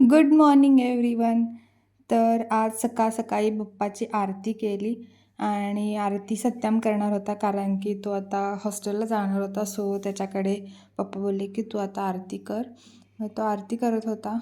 Good morning everyone तर आज सकाळ सकाळी बाप्पाची आरती केली आणि आरती सत्याम करणार होता कारण की तो आता हॉस्टेलला जाणार होता. सो त्याच्याकडे पप्पा बोलले की तू आता आरती कर. मग तो आरती करत होता.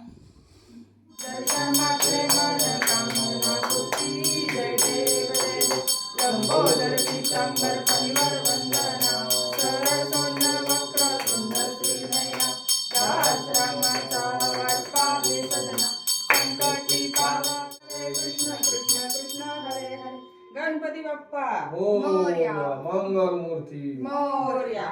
बाप्पा. हो मोरया. मंगल मूर्ती. मोर्या.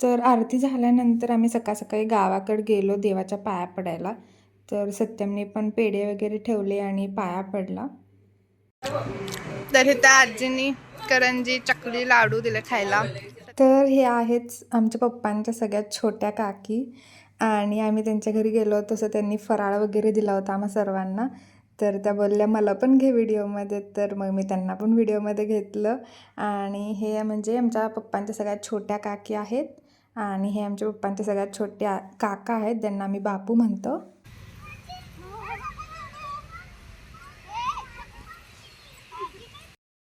तर आरती झाल्यानंतर आम्ही सकाळ सकाळी गावाकडे गेलो देवाच्या पाया पडायला. तर सत्यमने पण पेढे वगैरे ठेवले आणि पाया पडला. तर इथं आजीनी करंजी चकली लाडू दिले खायला. तर हे आहेच आमच्या पप्पांच्या सगळ्यात छोट्या काकी. आणि आम्ही त्यांच्या घरी गेलो तसं त्यांनी फराळ वगैरे दिला होता आम्हा सर्वांना. तर त्या बोलल्या मला पण घे व्हिडिओमध्ये. तर मग मी त्यांना पण व्हिडिओमध्ये घेतलं. आणि हे म्हणजे आमच्या पप्पांच्या सगळ्यात छोट्या काकी आहेत. आणि हे आमच्या पप्पांच्या सगळ्यात छोट्या काका आहेत ज्यांना आम्ही बापू म्हणतो.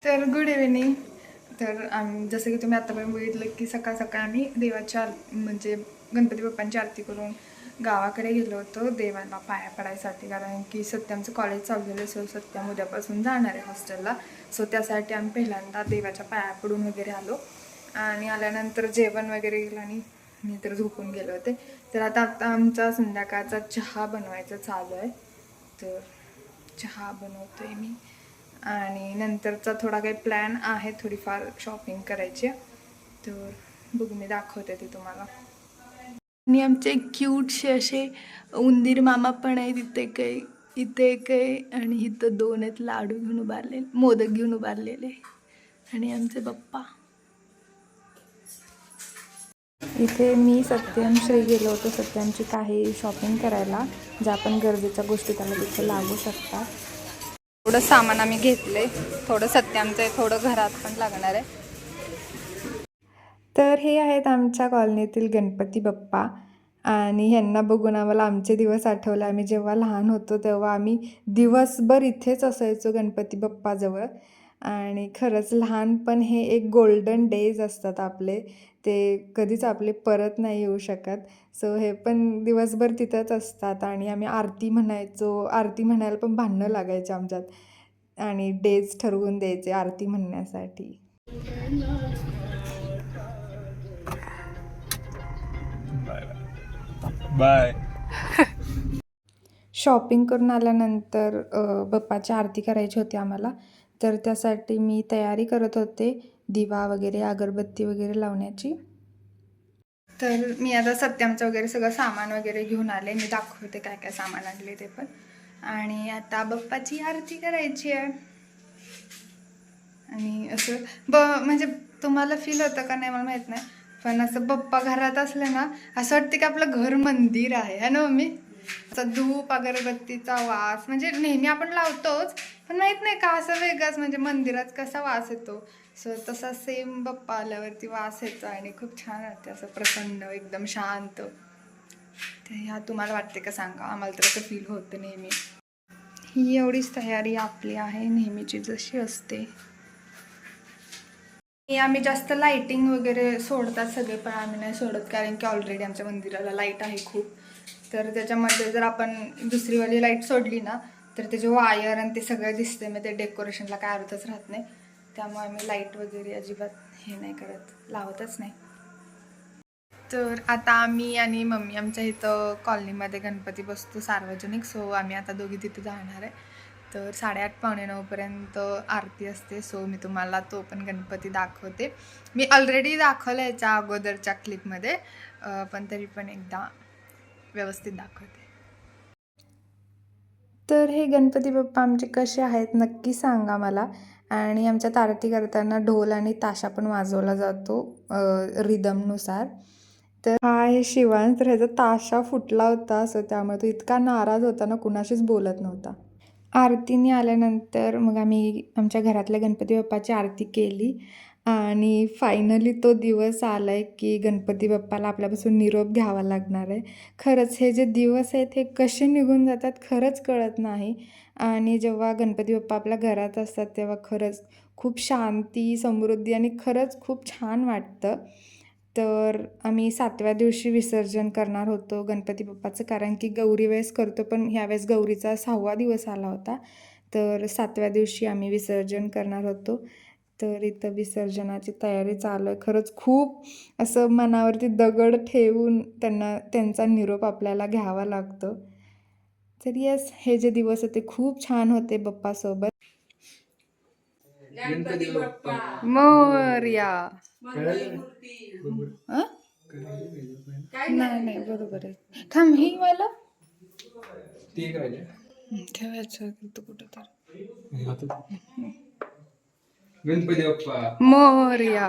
तर गुड इव्हिनिंग. तर आम्ही जसं की तुम्ही आतापर्यंत बघितलं की सकाळ सकाळ आम्ही देवाच्या आर- म्हणजे गणपती बाप्पांची आरती करून गावाकडे गेलो होतो देवाला पाया पडायसाठी. कारण की सत्यामचं कॉलेज चालू झालं सो सत्याम उद्यापासून जाणार आहे हॉस्टेलला सो त्यासाठी आम्ही पहिल्यांदा देवाच्या पाया पडून वगैरे आलो. आणि आल्यानंतर जेवण वगैरे गेलं आणि मी तर झोपून गेले होते. तर आता आता आमचा संध्याकाळचा चहा बनवायचा चालू आहे. तर चहा बनवतो आहे मी. आणि नंतरचा थोडा काही प्लॅन आहे थोडीफार शॉपिंग करायची आहे. तर बघू मी दाखवते ती तुम्हाला. आणि आमचे क्यूटसे असे उंदीर मामा पण आहे तिथे काही इथे काही आणि इथं दोन आहेत लाडू घेऊन उभारलेले मोदक घेऊन उभारलेले आणि आमचे बाप्पा इथे मी सत्यम श्री गेलो होतो सत्यमची काही शॉपिंग करायला ज्या पण गरजेच्या गोष्टी त्याला तिथे लागू शकतात. थोडं सामान आम्ही घेतले थोडं सत्यामचं आहे थोडं घरात पण लागणार आहे. तर हे आहेत आमच्या कॉलनीतील गणपती बाप्पा. आणि ह्यांना बघून आम्हाला आमचे दिवस आठवले. आम्ही जेव्हा लहान होतो तेव्हा आम्ही दिवसभर इथेच असायचो गणपती बाप्पाजवळ. आणि खरंच लहानपण हे एक गोल्डन डेज असतात आपले. ते कधीच आपले परत नाही येऊ शकत. सो हे पण दिवसभर तिथंच असतात आणि आम्ही आरती म्हणायचो. आरती म्हणायला पण भांडणं लागायचे आमच्यात. आणि डेज ठरवून द्यायचे आरती म्हणण्यासाठी. बाय शॉपिंग करून आल्यानंतर बाप्पाची आरती करायची होती आम्हाला. तर त्यासाठी मी तयारी करत होते दिवा वगैरे अगरबत्ती वगैरे लावण्याची. तर मी आता सत्यामचं वगैरे सगळं सामान वगैरे घेऊन आले. मी दाखवते काय काय सामान आणले ते पण. आणि आता बाप्पाची आरती करायची आहे. आणि असं ब म्हणजे तुम्हाला फील होतं का नाही मला माहीत नाही. पण असं बप्पा घरात असलं ना असं वाटतं की आपलं घर मंदिर आहे. है ना मम्मी? असं धूप अगरबत्तीचा वास म्हणजे नेहमी आपण लावतोच पण माहीत नाही का असं वेगळाच म्हणजे मंदिरात कसा वास येतो. सो तसा सेम बप्पा आल्यावरती वास येतो आणि खूप छान वाटते असं प्रसन्न एकदम शांत. तर ह्या तुम्हाला वाटते का सांगा? आम्हाला तर असं फील होतं नेहमी. ही एवढीच तयारी आपली आहे नेहमीची जशी असते. आम्ही जास्त लाईटिंग वगैरे सोडतात सगळे पण आम्ही नाही सोडत कारण की ऑलरेडी आमच्या मंदिराला लाइट आहे खूप. तर त्याच्यामध्ये जर आपण दुसरीवाली लाइट सोडली ना तर त्याचे वायर आणि ते सगळं दिसते मग ते डेकोरेशनला काय अर्थच राहत नाही. त्यामुळे आम्ही लाइट वगैरे अजिबात हे नाही करत लावतच नाही. तर आता आम्ही आणि मम्मी आमच्या इथं कॉलनीमध्ये गणपती बसतो सार्वजनिक सो आम्ही आता दोघी तिथे जाणार आहे. तर साडेआठ पावणे नऊपर्यंत आरती असते सो मी तुम्हाला तो पण गणपती दाखवते. मी ऑलरेडी दाखवलं याच्या अगोदरच्या क्लिपमध्ये पण तरी पण एकदा व्यवस्थित दाखवते. तर हे गणपती बाप्पा आमचे कसे आहेत नक्की सांगा मला. आणि आमच्यात आरती करताना ढोल आणि ताशा पण वाजवला जातो रिदमनुसार तर हा आहे शिवांश. तर ह्याचा ताशा फुटला होता असं त्यामुळे तो इतका नाराज होता ना कुणाशीच बोलत नव्हता. आरतीने आल्यानंतर मग आम्ही आमच्या घरातल्या गणपती बाप्पाची आरती केली. आणि फायनली तो दिवस आला आहे की गणपती बाप्पाला आपल्यापासून निरोप घ्यावा लागणार आहे. खरंच हे जे दिवस आहेत हे कसे निघून जातात खरंच कळत नाही. आणि जेव्हा गणपती बाप्पा आपल्या घरात असतात तेव्हा खरंच खूप शांती समृद्धी आणि खरंच खूप छान वाटतं. तर आम्ही सातव्या दिवशी विसर्जन करणार होतो गणपती बाप्पाचं कारण की गौरी वेळेस करतो पण ह्यावेळेस गौरीचा सहावा दिवस आला होता. तर सातव्या दिवशी आम्ही विसर्जन करणार होतो. तर इथं विसर्जनाची तयारी चालू आहे. खरंच खूप असं मनावरती दगड ठेवून त्यांना त्यांचा निरोप आपल्याला घ्यावा लागतो. तर येस हे जे दिवस होते खूप छान होते बाप्पासोबत. मोर्या. नाही नाही बरोबर आहे. थांब ही मला ठेवायचं कुठं तर. गणपती बाप्पा मोर्या